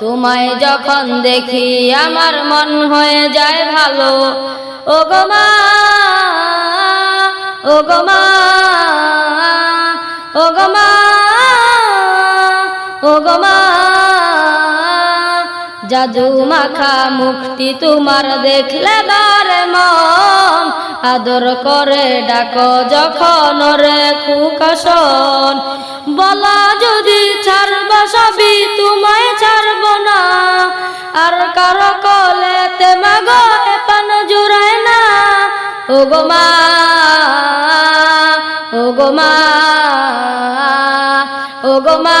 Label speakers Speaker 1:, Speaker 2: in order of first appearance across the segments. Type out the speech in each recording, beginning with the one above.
Speaker 1: তোমায় যখন দেখি আমার মন হয়ে যায় ভালো। ও গোমা ও গোমা ও গো জাদু মাখা মুক্তি তোমার দেখলে বারে মন। আদর করে ডাকো যখন রে খুকাশন বলা যদি ছাড়ব সবই তোমায় ছাড়ব না। আর কারও কলেতে মাগো এপান জুড়ায় না। ও গো মা, ও গো মা, ও গো মা।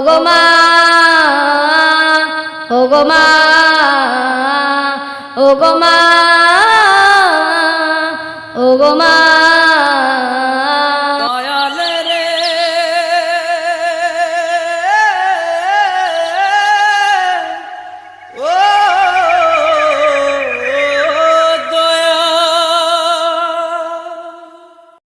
Speaker 1: ওগমা গো মা গো মা গো মা